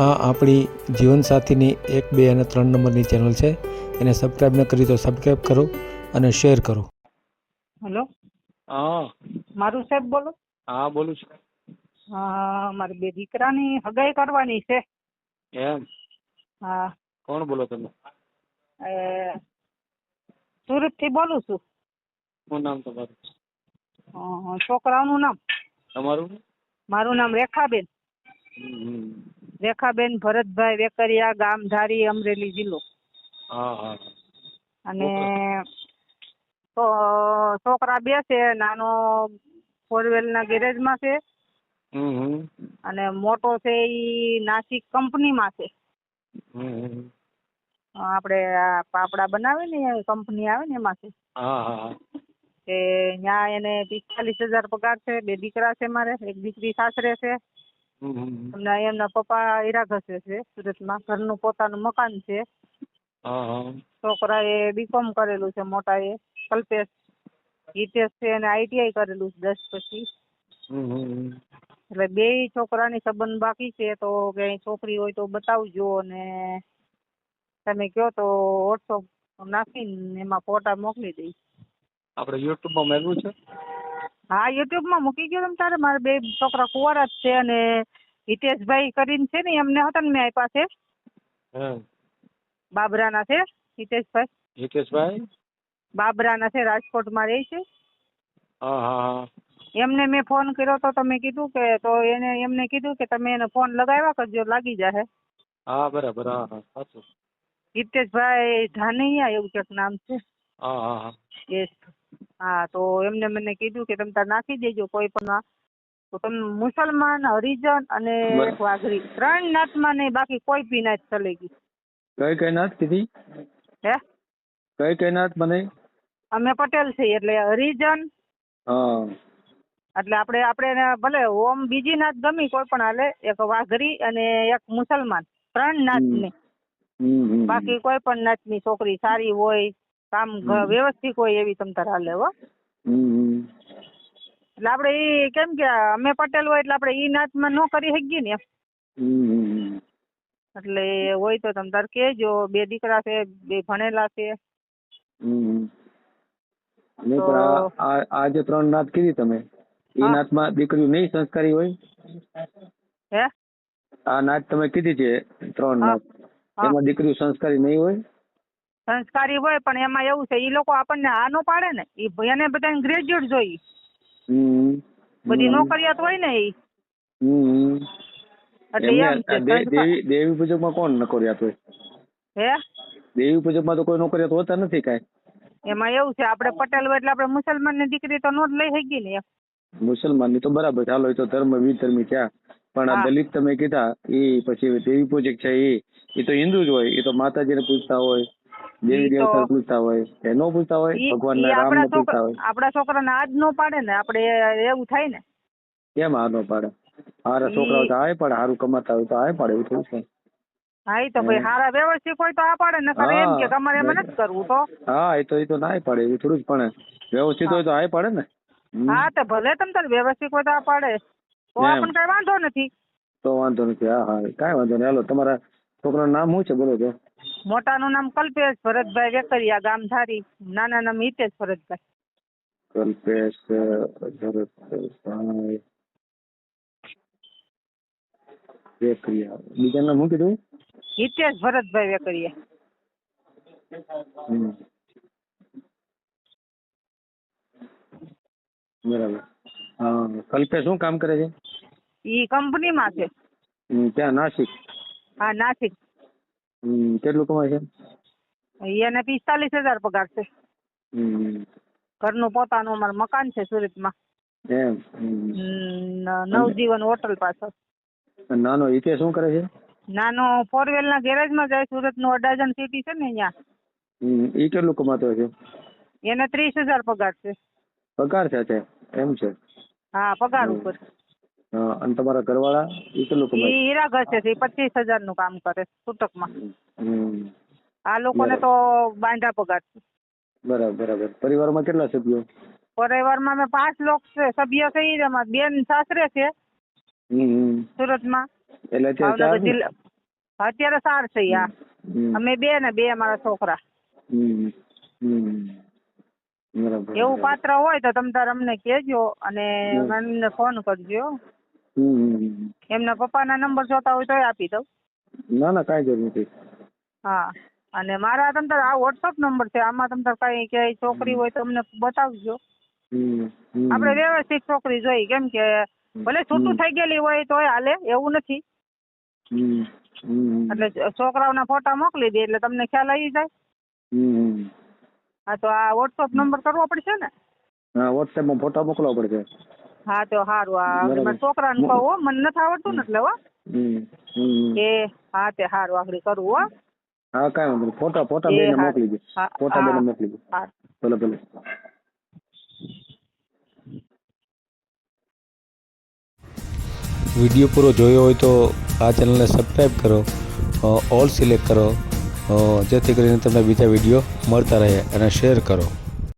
આ આપણી જીવનસાથીની એક બે અને ત્રણ નંબરની ચેનલ છે. એને સબસ્ક્રાઈબ ન કરી તો સબસ્ક્રાઈબ કરો અને શેર કરો. હેલો હા. મારું સાહેબ બોલો. હા બોલું છું. હા મારે બે દીકરાની હગાઈ કરવાની છે. એમ? હા. કોણ બોલો તમે? એ સુરતથી બોલું છું. શું નામ તમારું? છોકરાઓનું નામ? તમારું? મારું નામ રેખાબેન. રેખાબેન ભરતભાઈ વેકરિયા ગામ ધારી અમરેલી જિલ્લો. અને તો છોકરા બે છે નાનો ફોર વ્હીલના ગેરેજમાં છે. હમ હમ. અને મોટો છે એ નાસિક કંપની માં છે. આપણે આ પાપડા બનાવે ને કંપની આવે ને એમાં છે. કે ત્યાં એને પિસ્તાલીસ હજાર પગાર છે બે દીકરા છે મારે એક દીકરી સાસરે છે. અને એમના પપ્પા હીરા ઘસે છે સુરતમાં. ઘરનું પોતાનું મકાન છે. છોકરાએ બીકોમ કરેલું છે મોટાએ. કલ્પેશ હિતેશ છે અને આઈટીઆઈ કરેલું છે દસ પછી. એટલે બે છોકરાની સંબંધ બાકી છે તો ક્યાંય છોકરી હોય તો બતાવજો અને તમે કહો તો વોટ્સઅપ નાખીને એમાં ફોટા મોકલી દઈશ. આપણે યુટ્યુબમાં મેળવું છે? હા યુટ્યુબમાં મૂકી ગયો તમે તારે. મારે બે છોકરા કુંવારા જ છે અને હિતેશભાઈ કરીને છે ને એમને હતા ને મેં આપ્યા છે. બાબરાના છે હિતેશભાઈ. હિતેશભાઈ? બાબરાના છે રાજકોટમાં રહે છે. હા હા હા. એમને મેં ફોન કર્યો તો તમે કીધું કે તો એને એમને કીધું કે તમે એને ફોન લગાવ્યા કરજો લાગી જશે હા બરાબર હા હા સાચું. હિતેશભાઈ ધાનૈયા એવું ક્યાંક નામ છે. હા હા હા. હા તો એમને મને કીધું કે તમે તાર નાખી દેજો કોઈ પણ. તો મુસલમાન હરિજન અને. વાઘરી ત્રણ નાતમાં નહીં બાકી કોઈ બી નાત ચલે ગઈ. કઈ કઈ નાત કીધી? હે? કઈ કઈ નાત મને? અમે પટેલ છીએ એટલે હરિજન. હા. એટલે આપણે આપણે ભલે ઓમ બીજી નાત ગમી કોઈ પણ હાલે એક વાઘરી અને એક મુસલમાન ત્રણ હમ, હમ. બાકી કોઈ પણ નાતની છોકરી સારી હોય કામ વ્યવસ્થિત હોય એવી તમ તાર હાલે હો. એટલે આપણે એ કેમ કે અમે પટેલ હોય એટલે આપણે એ નાચમાં ન કરી શકીએ ને એમ. એટલે હોય તો તમે તાર કેજો બે દીકરા છે બે ભણેલા છે આ- જે ત્રણ નાથ કીધી તમે એ. નાથમાં દીકરીઓ નહીં સંસ્કારી હોય હે આ નાથ તમે કીધી છે ત્રણ. નાથ. એમાં દીકરીઓ સંસ્કારી નહીં હોય સંસ્કારી હોય પણ એમાં એવું છે ઈ લોકો આપણને આ નો પાડે ને ઈ એને બધાને ગ્રેજ્યુએટ જોઈએ. બધી. નોકરિયાત હોય ને સંસ્કાર- દેવી પૂજકમાં કોણ નોકરિયાત હોય? હે? દેવી પૂજકમાં તો કોઈ નોકરિયાત હોતા નથી કાંઈ. એમાં એવું છે આપણે પટેલ હોય એટલે આપણે મુસલમાનની દીકરી તો નો જ લઈ શકીએ ને મુસલમાનની તો બરાબર ચાલો એ તો ધર્મ વિધર્મી થયા પણ આ દલિત તમે કીધા એ પછી દેવી પૂજક છે એ એ તો હિન્દુ જ હોય એ તો માતાજીને પૂજતા હોય. દેવી દેવતા પૂજતા હોય એ નો હોય ભગવાન ના રામ ને છોકરા હોય. આપણા છોકરાને આ જ નો પાડે ને આપડે એવું થાય ને. કેમ આ નો પાડે? હારા છોકરાઓ તો આય પાડે હારું કમાતા હોય તો આય પાડે એવું થોડું છે. હા તો ભાઈ હારા વ્યવસ્થિત હોય તો આ પાડે ને એમ કે તમારે એમાં નથી કરવું તો. હા એ તો એ તો નાય પાડે એવું થોડું જ પણ વ્યવસ્થિત હોય તો આય પાડે ને. હા તો ભલે તમ તાર વ્યવસ્થિત હોય તો આ પાડે. તો આપણને કઈ વાંધો નથી. તો વાંધો નથી હા હા. કાંઈ વાંધો નહીં. હાલો તમારા છોકરાનું નામ શું છે? બોલો તો. મોટાનું નામ કલ્પેશ ભરતભાઈ વેકરિયા ગામ ધારી નાના નામ હિતેશ ભરતભાઈ. કલ્પેશ ભરતભાઈ વેકરિયા. બીજા નામ શું કીધું? હિતેશ ભરતભાઈ વેકરિયા. બરાબર. કલ્પેશ શું કામ કરે છે? ઈ કંપનીમાં છે. ત્યાં નાસિક. હા નાસિક. હમ, કેટલું કમાય છે એને પિસ્તાલીસ હજાર પગાર છે હમ, ઘરનું પોતાનું અમારું મકાન છે સુરતમાં એમ નવજીવન હોટલ પાછળ નાનો હિતે શું કરે છે નાનો ફોર વ્હીલ ના ગેરેજમાં જાય સુરતનું અડાજણ સિટી છે ને અહીંયા ઈ કેટલું કમાતો હશે એને ત્રીસ હજાર પગાર છે પગાર છે છે એમ છે હા પગાર ઉપર અને તમારા ઘરવાળા એ કેટલું કમાય? હીરા ઘસે છે પચીસ હજારનું કામ કરે છૂટકમાં આ લોકોને તો બાંધા પગાર બરાબર બરાબર. પરિવારમાં કેટલા સભ્યો? પરિવારમાં અમે પાંચ લોક છે સભ્ય છે ઈ બેન સાસરે છે. સુરતમાં. એટલે અત્યારે સાર છે આ. અમે બે ને બે અમારા છોકરા. એવું પાત્ર હોય તો તમ તાર અમને કેજો અને મને ફોન કરજો. એમના પપ્પાના નંબર જોતા હોય તોય આપી દઉં. ના ના કાંઈ જરૂર નથી. હા અને મારા તમ તાર આ વોટ્સઅપ નંબર છે આમાં તમ તાર કઈ કે છોકરી હોય તો અમને બતાવજો. આપણે વ્યવસ્થિત છોકરી જોઈ કેમ કે ભલે છૂટું થઈ ગયેલી હોય તોય હાલે એવું નથી. એટલે છોકરાઓના ફોટા મોકલી દે એટલે તમને ખ્યાલ આવી જાય. હા તો આ વોટ્સઅપ નંબર કરવો પડશે ને? હા વોટ્સએપમાં ફોટા મોકલવા પડશે. હા તો સારું આ બરાબર. મારા છોકરાને કહું હો મને નથી આવડતું ને એટલે હો હમ. હમ. કે હા તે સારું આગળ કરવું હો હા કાંઈ વાંધો નહીં ફોટા ફોટા એ બેને હા. મોકલી દે હા, ફોટા હા. બેને મોકલી દે હા ભલે ભલે વીડિયો પૂરો જોયો હોય તો આ ચેનલને સબસ્ક્રાઈબ કરો અ, ઓલ સિલેક્ટ કરો અ, જેથી કરીને તમને બીજા વીડિયો મળતા રહે અને શેર કરો